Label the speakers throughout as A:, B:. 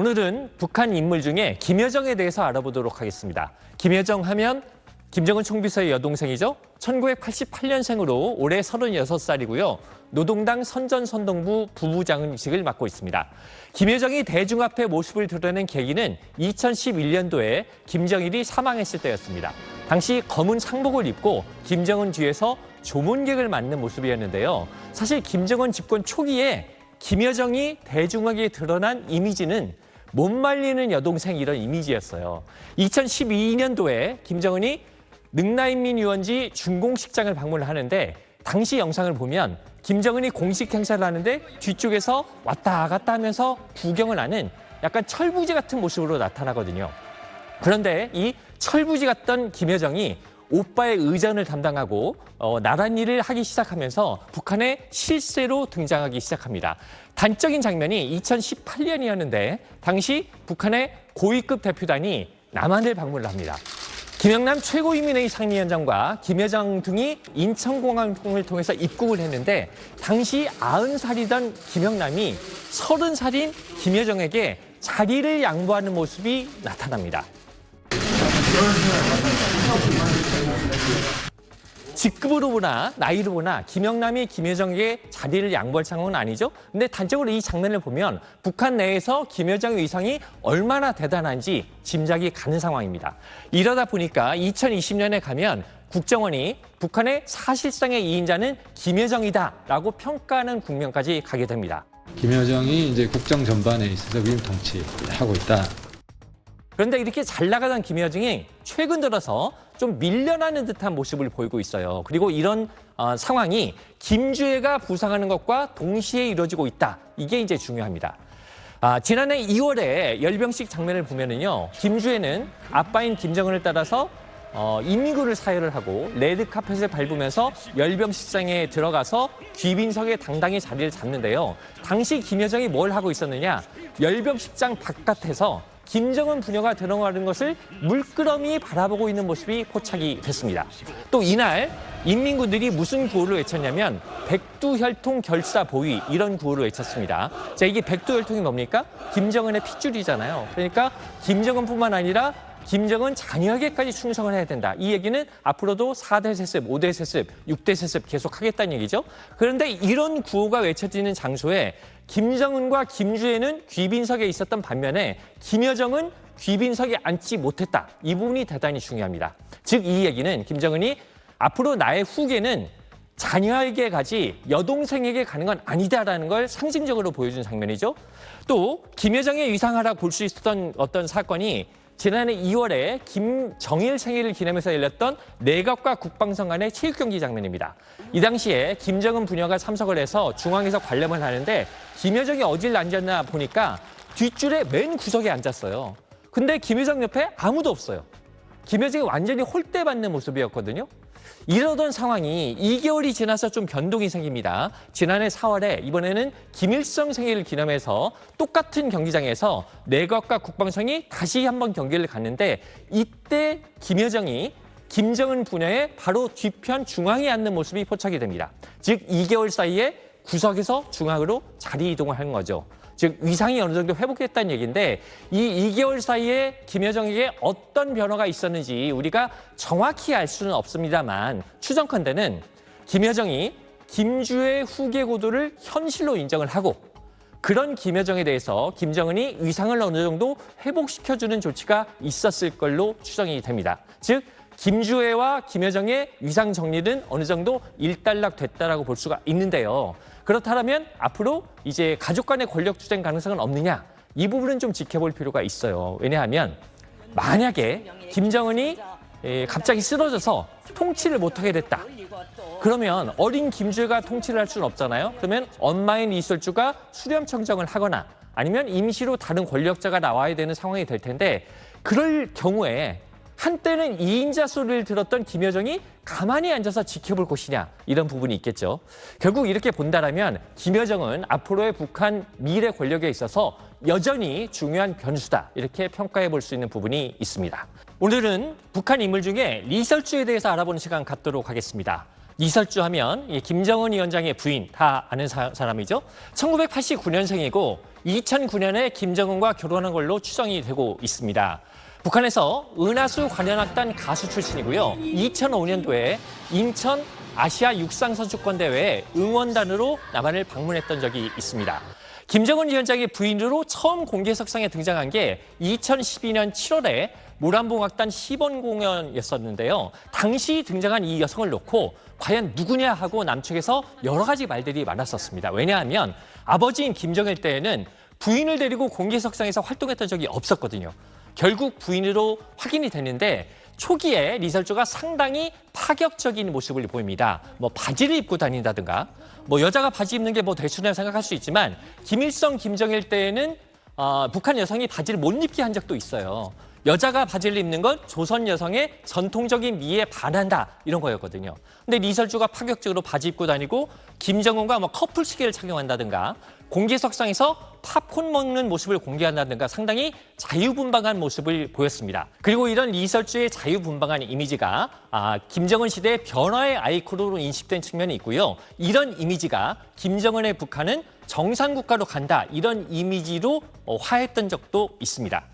A: 오늘은 북한 인물 중에 김여정에 대해서 알아보도록 하겠습니다. 김여정 하면 김정은 총비서의 여동생이죠. 1988년생으로 올해 36살이고요. 노동당 선전선동부 부부장직을 맡고 있습니다. 김여정이 대중 앞에 모습을 드러낸 계기는 2011년도에 김정일이 사망했을 때였습니다. 당시 검은 상복을 입고 김정은 뒤에서 조문객을 맞는 모습이었는데요. 사실 김정은 집권 초기에 김여정이 대중에게 드러난 이미지는 못 말리는 여동생 이런 이미지였어요. 2012년도에 김정은이 능라인민 유원지 준공식장을 방문을 하는데 당시 영상을 보면 김정은이 공식 행사를 하는데 뒤쪽에서 왔다 갔다 하면서 구경을 하는 약간 철부지 같은 모습으로 나타나거든요. 그런데 이 철부지 같던 김여정이 오빠의 의전을 담당하고 어, 나란 일을 하기 시작하면서 북한의 실세로 등장하기 시작합니다. 단적인 장면이 2018년이었는데 당시 북한의 고위급 대표단이 남한을 방문을 합니다. 김영남 최고인민회의 상임위원장과 김여정 등이 인천공항을 통해서 입국을 했는데 당시 90살이던 김영남이 30살인 김여정에게 자리를 양보하는 모습이 나타납니다. 직급으로 보나 나이로 보나 김영남이 김여정에게 자리를 양보할 상황은 아니죠. 근데 단적으로 이 장면을 보면 북한 내에서 김여정의 위상이 얼마나 대단한지 짐작이 가는 상황입니다. 이러다 보니까 2020년에 가면 국정원이 북한의 사실상의 이인자는 김여정이다라고 평가하는 국면까지 가게 됩니다.
B: 김여정이 이제 국정 전반에 있어서 위임 통치하고 있다.
A: 그런데 이렇게 잘 나가던 김여정이 최근 들어서 좀 밀려나는 듯한 모습을 보이고 있어요. 그리고 이런 어, 상황이 김주애가 부상하는 것과 동시에 이루어지고 있다. 이게 이제 중요합니다. 아, 지난해 2월에 열병식 장면을 보면은요, 김주애는 아빠인 김정은을 따라서 어, 인민군을 사열을 하고 레드 카펫을 밟으면서 열병식장에 들어가서 귀빈석에 당당히 자리를 잡는데요. 당시 김여정이 뭘 하고 있었느냐? 열병식장 바깥에서 김정은 부녀가 들어가는 것을 물끄러미 바라보고 있는 모습이 포착이 됐습니다. 또 이날 인민군들이 무슨 구호를 외쳤냐면 백두혈통 결사 보위 이런 구호를 외쳤습니다. 자 이게 백두혈통이 뭡니까? 김정은의 핏줄이잖아요. 그러니까 김정은뿐만 아니라 김정은 자녀에게까지 충성을 해야 된다. 이 얘기는 앞으로도 4대 세습, 5대 세습, 6대 세습 계속 하겠다는 얘기죠. 그런데 이런 구호가 외쳐지는 장소에 김정은과 김주애는 귀빈석에 있었던 반면에 김여정은 귀빈석에 앉지 못했다. 이 부분이 대단히 중요합니다. 즉 이 얘기는 김정은이 앞으로 나의 후계는 자녀에게 가지 여동생에게 가는 건 아니다라는 걸 상징적으로 보여준 장면이죠. 또 김여정의 위상하라 볼 수 있었던 어떤 사건이 지난해 2월에 김정일 생일을 기념해서 열렸던 내각과 국방성 간의 체육 경기 장면입니다. 이 당시에 김정은 부녀가 참석을 해서 중앙에서 관람을 하는데 김여정이 어딜 앉았나 보니까 뒷줄에 맨 구석에 앉았어요. 근데 김여정 옆에 아무도 없어요. 김여정이 완전히 홀대받는 모습이었거든요. 이러던 상황이 2개월이 지나서 좀 변동이 생깁니다. 지난해 4월에 이번에는 김일성 생일을 기념해서 똑같은 경기장에서 내각과 국방성이 다시 한번 경기를 갔는데 이때 김여정이 김정은 분야의 바로 뒤편 중앙에 앉는 모습이 포착이 됩니다. 즉 2개월 사이에 구석에서 중앙으로 자리 이동을 한 거죠. 즉 위상이 어느 정도 회복됐다는 얘기인데 이 2개월 사이에 김여정에게 어떤 변화가 있었는지 우리가 정확히 알 수는 없습니다만 추정컨대는 김여정이 김주의 후계 고도를 현실로 인정을 하고 그런 김여정에 대해서 김정은이 위상을 어느 정도 회복시켜주는 조치가 있었을 걸로 추정이 됩니다. 즉 김주애와 김여정의 위상 정리는 어느 정도 일단락 됐다라고 볼 수가 있는데요. 그렇다면 앞으로 이제 가족 간의 권력 투쟁 가능성은 없느냐? 이 부분은 좀 지켜볼 필요가 있어요. 왜냐하면 만약에 김정은이 예, 갑자기 쓰러져서 통치를 못하게 됐다. 그러면 어린 김주애가 통치를 할 수는 없잖아요. 그러면 엄마인 이설주가 수렴 청정을 하거나 아니면 임시로 다른 권력자가 나와야 되는 상황이 될 텐데 그럴 경우에 한때는 이인자 소리를 들었던 김여정이 가만히 앉아서 지켜볼 것이냐 이런 부분이 있겠죠. 결국 이렇게 본다라면 김여정은 앞으로의 북한 미래 권력에 있어서 여전히 중요한 변수다 이렇게 평가해 볼 수 있는 부분이 있습니다. 오늘은 북한 인물 중에 리설주에 대해서 알아보는 시간 갖도록 하겠습니다. 이설주 하면 이 김정은 위원장의 부인 다 아는 사, 사람이죠. 1989년생이고 2009년에 김정은과 결혼한 걸로 추정이 되고 있습니다. 북한에서 은하수 관현악단 가수 출신이고요. 2005년도에 인천 아시아 육상 선수권 대회 응원단으로 남한을 방문했던 적이 있습니다. 김정은 위원장의 부인으로 처음 공개석상에 등장한 게 2012년 7월에 모란봉악단 시범 공연이었었는데요. 당시 등장한 이 여성을 놓고 과연 누구냐 하고 남측에서 여러 가지 말들이 많았었습니다. 왜냐하면 아버지인 김정일 때에는 부인을 데리고 공개석상에서 활동했던 적이 없었거든요. 결국 부인으로 확인이 됐는데 초기에 리설주가 상당히 파격적인 모습을 보입니다. 뭐 바지를 입고 다닌다든가 뭐 여자가 바지 입는 게 뭐 대수냐 생각할 수 있지만 김일성, 김정일 때에는 어, 북한 여성이 바지를 못 입게 한 적도 있어요. 여자가 바지를 입는 건 조선 여성의 전통적인 미에 반한다 이런 거였거든요. 근데 리설주가 파격적으로 바지 입고 다니고 김정은과 뭐 커플 시계를 착용한다든가 공개석상에서 팝콘 먹는 모습을 공개한다든가 상당히 자유분방한 모습을 보였습니다. 그리고 이런 리설주의 자유분방한 이미지가 아, 김정은 시대의 변화의 아이콘으로 인식된 측면이 있고요. 이런 이미지가 김정은의 북한은 정상 국가로 간다 이런 이미지로 어, 화했던 적도 있습니다.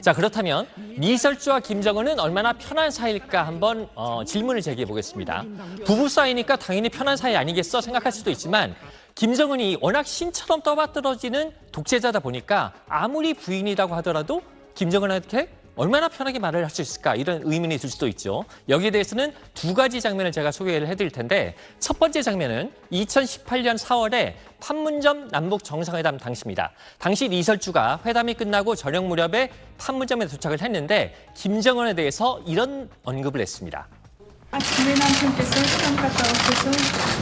A: 자 그렇다면 리설주와 김정은은 얼마나 편한 사이일까 한번 어, 질문을 제기해 보겠습니다. 부부 사이니까 당연히 편한 사이 아니겠어 생각할 수도 있지만 김정은이 워낙 신처럼 떠받들어지는 독재자다 보니까 아무리 부인이라고 하더라도 김정은한테 얼마나 편하게 말을 할 수 있을까 이런 의문이 들 수도 있죠. 여기에 대해서는 두 가지 장면을 제가 소개를 해드릴 텐데 첫 번째 장면은 2018년 4월에 판문점 남북 정상회담 당시입니다. 당시 리설주가 회담이 끝나고 저녁 무렵에 판문점에 도착을 했는데 김정은에 대해서 이런 언급을 했습니다.
C: 아침에 남편께서 시장 갔다 오셔서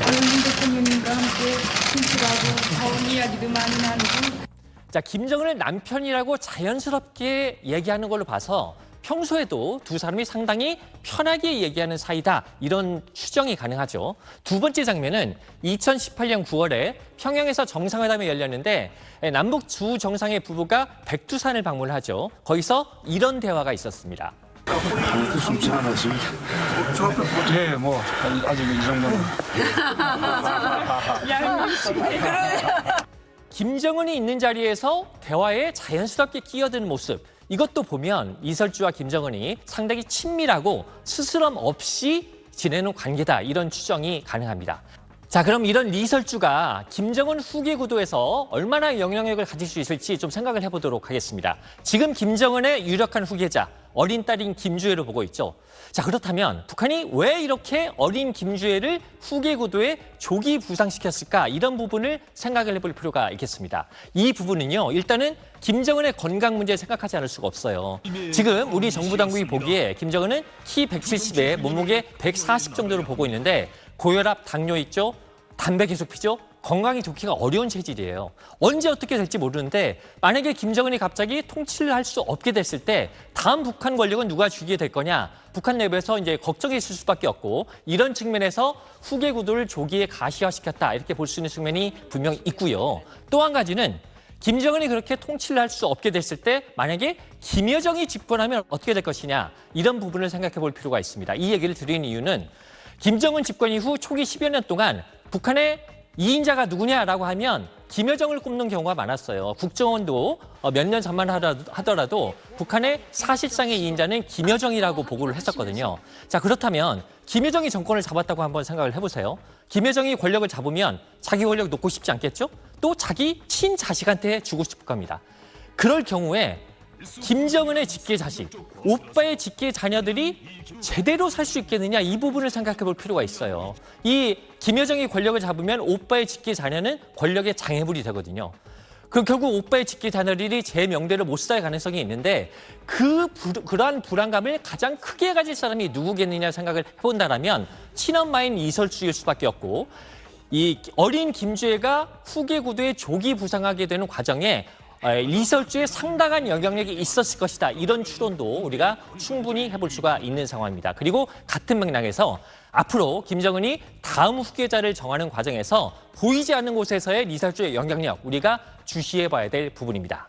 C: 오영민 대통령님과 함께 김치하고 좋은 이야기도 많이 나누고
A: 자, 김정은을 남편이라고 자연스럽게 얘기하는 걸로 봐서 평소에도 두 사람이 상당히 편하게 얘기하는 사이다 이런 추정이 가능하죠. 두 번째 장면은 2018년 9월에 평양에서 정상회담이 열렸는데 남북 주 정상의 부부가 백두산을 방문하죠. 거기서 이런 대화가 있었습니다.
D: 숨지 않았습니다. 네, 뭐 아직 이 정도는.
A: 김정은이 있는 자리에서 대화에 자연스럽게 끼어드는 모습. 이것도 보면 이설주와 김정은이 상당히 친밀하고 스스럼 없이 지내는 관계다. 이런 추정이 가능합니다. 자, 그럼 이런 리설주가 김정은 후계 구도에서 얼마나 영향력을 가질 수 있을지 좀 생각을 해보도록 하겠습니다. 지금 김정은의 유력한 후계자, 어린 딸인 김주애로 보고 있죠. 자, 그렇다면 북한이 왜 이렇게 어린 김주애를 후계 구도에 조기 부상시켰을까? 이런 부분을 생각을 해볼 필요가 있겠습니다. 이 부분은요, 일단은 김정은의 건강 문제 생각하지 않을 수가 없어요. 지금 우리 정부 당국이 보기에 김정은은 키 170에 몸무게 140 정도로 보고 있는데 고혈압, 당뇨 있죠? 담배 계속 피죠? 건강이 좋기가 어려운 체질이에요. 언제 어떻게 될지 모르는데 만약에 김정은이 갑자기 통치를 할 수 없게 됐을 때 다음 북한 권력은 누가 쥐게 될 거냐? 북한 내부에서 이제 걱정이 있을 수밖에 없고 이런 측면에서 후계 구도를 조기에 가시화시켰다 이렇게 볼 수 있는 측면이 분명히 있고요. 또 한 가지는 김정은이 그렇게 통치를 할 수 없게 됐을 때 만약에 김여정이 집권하면 어떻게 될 것이냐 이런 부분을 생각해 볼 필요가 있습니다. 이 얘기를 드리는 이유는 김정은 집권 이후 초기 10여 년 동안 북한의 이인자가 누구냐라고 하면 김여정을 꼽는 경우가 많았어요. 국정원도 어, 몇년 전만 하더라도 북한의 사실상의 이인자는 김여정이라고 보고를 했었거든요. 자 그렇다면 김여정이 정권을 잡았다고 한번 생각을 해보세요. 김여정이 권력을 잡으면 자기 권력 놓고 싶지 않겠죠? 또 자기 친자식한테 주고 싶을 겁니다. 그럴 경우에 김정은의 직계 자식, 오빠의 직계 자녀들이 제대로 살 수 있겠느냐 이 부분을 생각해 볼 필요가 있어요. 이 김여정이 권력을 잡으면 오빠의 직계 자녀는 권력의 장애물이 되거든요. 그 결국 오빠의 직계 자녀들이 제 명대로 못살 가능성이 있는데 그 불, 그러한 불안감을 가장 크게 가질 사람이 누구겠느냐 생각을 해본다라면 친엄마인 이설주일 수밖에 없고 이 어린 김주애가 후계 구도에 조기 부상하게 되는 과정에 어, 리설주에 상당한 영향력이 있었을 것이다. 이런 추론도 우리가 충분히 해볼 수가 있는 상황입니다. 그리고 같은 맥락에서 앞으로 김정은이 다음 후계자를 정하는 과정에서 보이지 않는 곳에서의 리설주의 영향력 우리가 주시해 봐야 될 부분입니다.